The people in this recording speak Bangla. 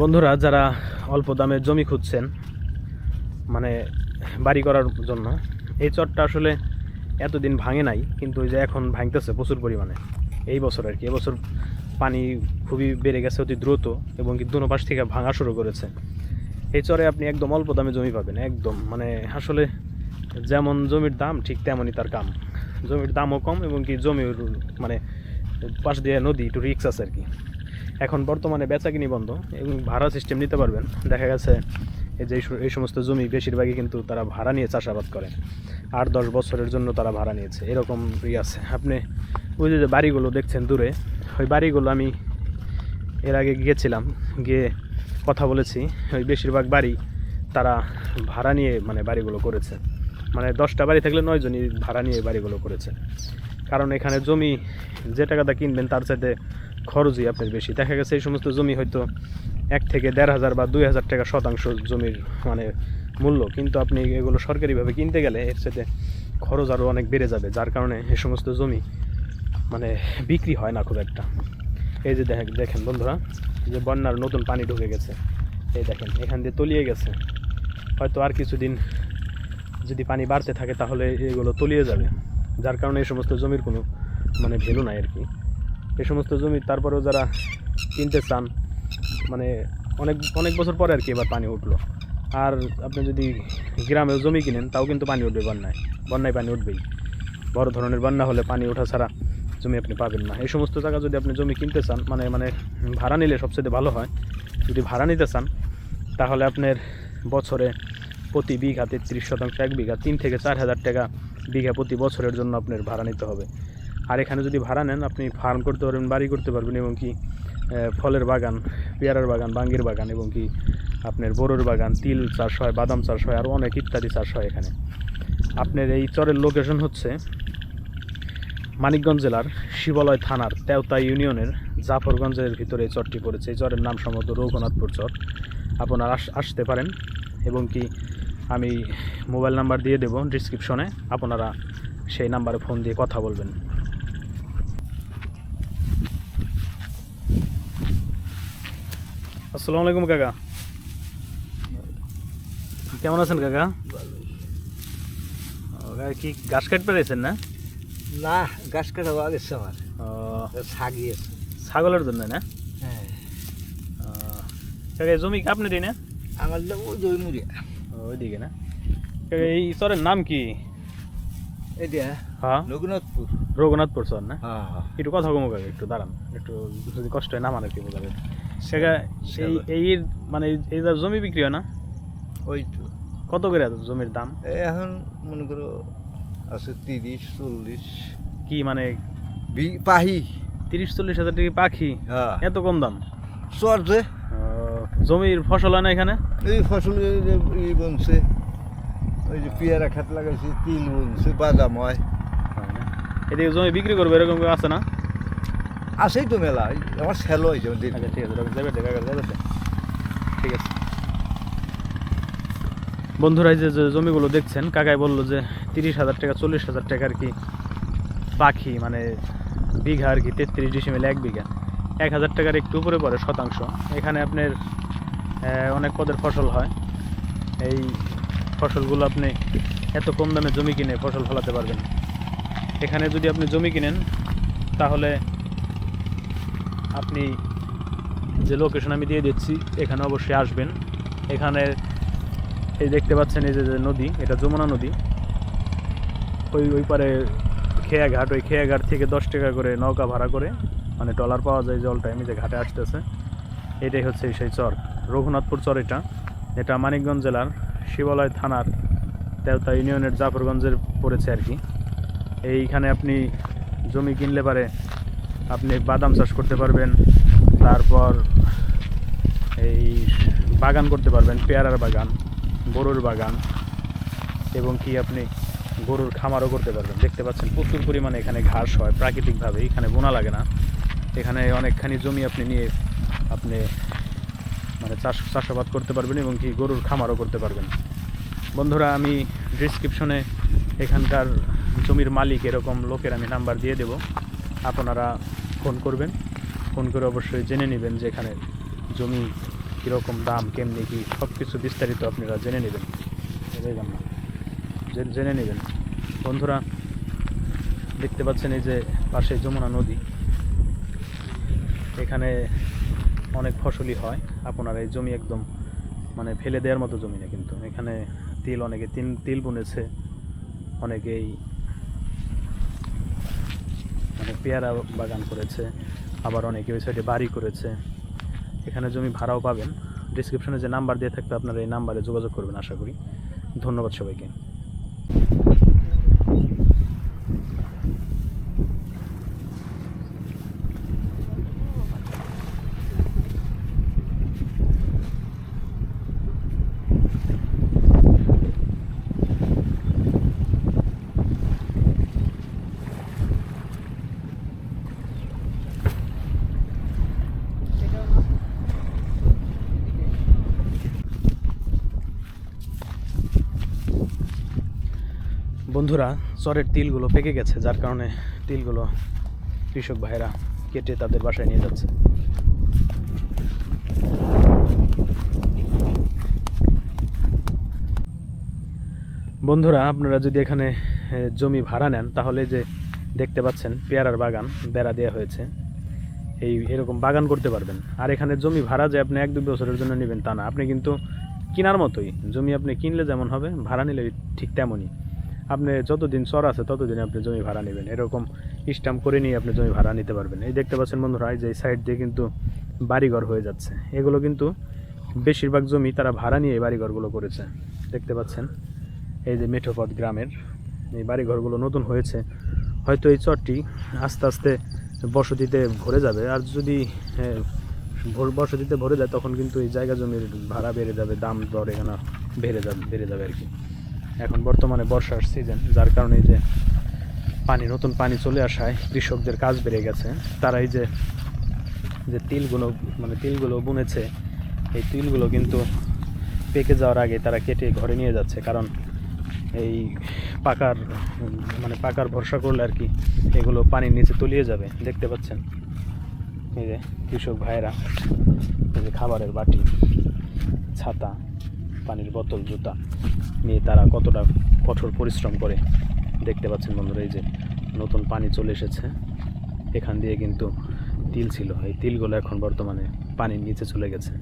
বন্ধুরা, যারা অল্প দামে জমি খুঁজছেন মানে বাড়ি করার জন্য, এই চরটা আসলে এতদিন ভাঙে নাই, কিন্তু ওই যে এখন ভাঙতেছে প্রচুর পরিমাণে। এই বছর আর কি এবছর পানি খুবই বেড়ে গেছে, অতি দ্রুত, এবং কি দুনো পাশ থেকে ভাঙা শুরু করেছে। এই চরে আপনি একদম অল্প দামে জমি পাবেন, একদম। মানে আসলে যেমন জমির দাম, ঠিক তেমনই তার কাম। জমির দামও কম, এবং কি জমির মানে পাশ দিয়ে নদী একটু রিক্স আছে আর কি। এখন বর্তমানে বেচাকিনি বন্ধ এবং ভাড়া সিস্টেম নিতে পারবেন। দেখা গেছে এই যে এই সমস্ত জমি বেশিরভাগই কিন্তু তারা ভাড়া নিয়ে চাষাবাদ করে। আট, দশ বছরের জন্য তারা ভাড়া নিয়েছে। এরকম ই আছে। আপনি ওই যে বাড়িগুলো দেখছেন দূরে, ওই বাড়িগুলো আমি এর আগে গিয়েছিলাম। গিয়ে কথা বলেছি। ওই বেশিরভাগ বাড়ি তারা ভাড়া নিয়ে মানে বাড়িগুলো করেছে। মানে দশটা বাড়ি থাকলে নয় জনই ভাড়া নিয়ে বাড়িগুলো করেছে। কারণ এখানে জমি যে টাকাটা কিনবেন তার চাইতে খরচই আপনার বেশি। দেখা গেছে এই সমস্ত জমি হয়তো এক থেকে দেড় হাজার বা দুই হাজার টাকা শতাংশ জমির মানে মূল্য। কিন্তু আপনি এগুলো সরকারিভাবে কিনতে গেলে এর সাথে খরচ আরও অনেক বেড়ে যাবে। যার কারণে এই সমস্ত জমি মানে বিক্রি হয় না খুব একটা। এই যে দেখেন দেখেন বন্ধুরা যে বন্যার নতুন পানি ঢুকে গেছে। এই দেখেন, এখান দিয়ে তলিয়ে গেছে। হয়তো আর কিছুদিন যদি পানি বাড়তে থাকে তাহলে এগুলো তলিয়ে যাবে। যার কারণে এই সমস্ত জমির কোনো মানে ভ্যালু নাই আর কি। এই সমস্ত জমি তারপরেও যারা কিনতে চান মানে অনেক অনেক বছর পরে আর কি এবার পানি উঠল। আর আপনি যদি গ্রামেও জমি কিনেন, তাও কিন্তু পানি উঠবে বন্যায়। বন্যায় পানি উঠবেই। বড় ধরনের বন্যা হলে পানি ওঠা ছাড়া জমি আপনি পাবেন না। এই সমস্ত জায়গা যদি আপনি জমি কিনতে চান মানে মানে ভাড়া নিলে সবচেয়ে ভালো হয়। যদি ভাড়া নিতে চান, তাহলে আপনার বছরে প্রতি বিঘা তেত্রিশ শতাংশ, এক বিঘা তিন থেকে চার হাজার টাকা বিঘা প্রতি বছরের জন্য আপনার ভাড়া নিতে হবে। আর এখানে যদি ভাড়া নেন, আপনি ফার্ম করতে পারবেন, বাড়ি করতে পারবেন এবং কি ফলের বাগান, পেয়ারার বাগান, বাঙ্গির বাগান এবং কি আপনার বোরোর বাগান, তিল চাষ হয়, বাদাম চাষ হয় আরও অনেক ইত্যাদি চাষ হয় এখানে। আপনার এই চরের লোকেশন হচ্ছে মানিকগঞ্জ জেলার শিবালয় থানার তেওতা ইউনিয়নের জাফরগঞ্জের ভিতরে এই চরটি পড়েছে। এই চরের নাম সম্ভবত রঘুনাথপুর চর। আপনারা আসতে পারেন এবং কি আমি মোবাইল নাম্বার দিয়ে দেবো ডিসক্রিপশনে আপনারা সেই নাম্বারে ফোন দিয়ে কথা বলবেন। আসসালামু আলাইকুম কাকা। কেমন আছেন কাকা? কি ঘাস কাটতে পেরেছেন না? না গাছ কাটা হওয়া গেছে আমার ছাগিয়েছে ছাগলের জন্য না? হ্যাঁ। কাকা জমি কি আপনি দিই না? আমার ওই জমি ওইদিকে না? কাকা এই চরের নাম কি? এটা হ্যাঁ। রঘুনাথপুর। রঘুনাথপুর চর না? হ্যাঁ হ্যাঁ। একটু কথা কমো কাকা একটু দাঁড়ান। একটু যদি কষ্ট হয় নামান আর কি বোঝাবে কাকা এই এই মানে এই- জমি বিক্রি হয় না? ওই তো। কত করে জমির দাম? এখন মনে করো আছে তিরিশ চল্লিশ। কি মানে বি- পাহি তিরিশ চল্লিশ হাজার টাকা পাখি? হ্যাঁ। এত কম দাম? চর যে। জমির ফসল হয় না এখানে? এই ফসল ই বনছে। ওই যে পেয়ারা খাত লাগাইছে তিল বনছে বাদাম হয়। হয় এদিকে জমি বিক্রি করবে এরকম আছে না? আছেই তো মেলা আমার সেলো হয়েছে আচ্ছা ঠিক আছে কাকা, যাবে ঠিক আছে। বন্ধুরা যে জমিগুলো দেখছেন কাকাই বলল যে তিরিশ হাজার টাকা চল্লিশ হাজার টাকা আর কি পাখি মানে বিঘা আর কি তেত্রিশ ডিসিমেল এক বিঘা। এক হাজার টাকার একটু উপরে পড়ে শতাংশ। এখানে আপনার অনেক পদের ফসল হয়। এই ফসলগুলো আপনি এত কম দামে জমি কিনে ফসল ফলাতে পারবেন। এখানে যদি আপনি জমি কিনেন তাহলে আপনি যে লোকেশন আমি দিয়ে দিচ্ছি, এখানে অবশ্যই আসবেন। এখানে এই দেখতে পাচ্ছেন এই যে নদী, এটা যমুনা নদী। ওই ওই পারে খেয়াঘাট, ওই খেয়াঘাট থেকে দশ টাকা করে নৌকা ভাড়া করে মানে ট্রলার পাওয়া যায় জল টাইমে যে ঘাটে আসতেছে। এটাই হচ্ছে সেই চর, রঘুনাথপুর চর এটা। এটা মানিকগঞ্জ জেলার শিবালয় থানার তেওতা ইউনিয়নের জাফরগঞ্জের পড়েছে আর কি। এইখানে আপনি জমি কিনলে পারে আপনি বাদাম চাষ করতে পারবেন, তারপর এই বাগান করতে পারবেন, পেয়ারার বাগান, গরুর বাগান, এবং কি আপনি গরুর খামারও করতে পারবেন। দেখতে পাচ্ছেন প্রচুর পরিমাণে এখানে ঘাস হয়, প্রাকৃতিকভাবে এখানে বোনা লাগে না। এখানে অনেকখানি জমি আপনি নিয়ে আপনি মানে চাষ, চাষাবাদ করতে পারবেন এবং কি গরুর খামারও করতে পারবেন। বন্ধুরা, আমি ডিসক্রিপশনে এখানকার জমির মালিক এরকম লোকের আমি নাম্বার দিয়ে দেব। আপনারা ফোন করবেন। ফোন করে অবশ্যই জেনে নেবেন যে এখানে জমি কীরকম, দাম কেমনি কি সব কিছু বিস্তারিত আপনারা জেনে নেবেন। না জেনে নেবেন। বন্ধুরা, দেখতে পাচ্ছেন এই যে পাশে যমুনা নদী। এখানে অনেক ফসলই হয়। আপনার এই জমি একদম মানে ফেলে দেওয়ার মতো জমি না কিন্তু। এখানে তিল অনেকে তিল তিল বুনেছে। অনেকেই মানে পেয়ারা বাগান করেছে, আবার অনেকে ওই সাইডে বাড়ি করেছে। এখানে জমি ভাড়াও পাবেন। ডিসক্রিপশনে যে নাম্বার দিয়ে থাকবে, আপনারা এই নাম্বারে যোগাযোগ করবেন, আশা করি। ধন্যবাদ সবাইকে। বন্ধুরা, চরের তিলগুলো পেকে গেছে, যার কারণে তিলগুলো কৃষক ভাইরা কেটে তাদের বাসায় নিয়ে যাচ্ছে। বন্ধুরা, আপনারা যদি এখানে জমি ভাড়া নেন, তাহলে যে দেখতে পাচ্ছেন, পেয়ারার বাগান, বেড়া দেওয়া হয়েছে। এই, এরকম বাগান করতে পারবেন। আর এখানে জমি ভাড়া যে আপনি এক দু বছরের জন্য নেবেন তা না। আপনি কিন্তু কেনার মতোই, জমি আপনি কিনলে যেমন হবে, ভাড়া নিলে ঠিক তেমনই। আপনি যতদিন চর আছে, ততদিন আপনি জমি ভাড়া নেবেন। এরকম স্টাম্প করে নিয়ে আপনি জমি ভাড়া নিতে পারবেন। এই দেখতে পাচ্ছেন বন্ধুরা, এই যে সাইড দিয়ে কিন্তু বাড়িঘর হয়ে যাচ্ছে। এগুলো কিন্তু বেশিরভাগ জমি তারা ভাড়া নিয়ে এই বাড়িঘরগুলো করেছে। দেখতে পাচ্ছেন, এই যে মেঠোপথ গ্রামের এই বাড়িঘরগুলো নতুন হয়েছে। হয়তো এই চরটি আস্তে আস্তে বসতিতে ভরে যাবে। আর যদি বসতিতে ভরে যায়, তখন কিন্তু এই জায়গা জমির ভাড়া বেড়ে যাবে, দাম দর এখানে বেড়ে যাবে বেড়ে যাবে আর কি। এখন বর্তমানে বর্ষার সিজন যার কারণে যে পানি, নতুন পানি চলে আসায় কৃষকদের কাজ বেড়ে গেছে। তারা এই যে যে তিলগুলো মানে তিলগুলো বুনেছে, এই তিলগুলো কিন্তু পেকে যাওয়ার আগে তারা কেটে ঘরে নিয়ে যাচ্ছে। কারণ এই পাকার মানে পাকার ভরসা করলে আর কি এগুলো পানির নিচে তলিয়ে যাবে। দেখতে পাচ্ছেন? এই যে কৃষক ভাইয়েরা, এই যে খাবারের বাটি, ছাতা পানির বোতল, জুতা নিয়ে তারা কতটা কঠোর পরিশ্রম করে দেখতে পাচ্ছেন বন্ধুরা, এই যে নতুন পানি চলে এসেছে। এখান দিয়ে কিন্তু তিল ছিল। এই তিলগুলো এখন বর্তমানে পানির নিচে চলে গেছে।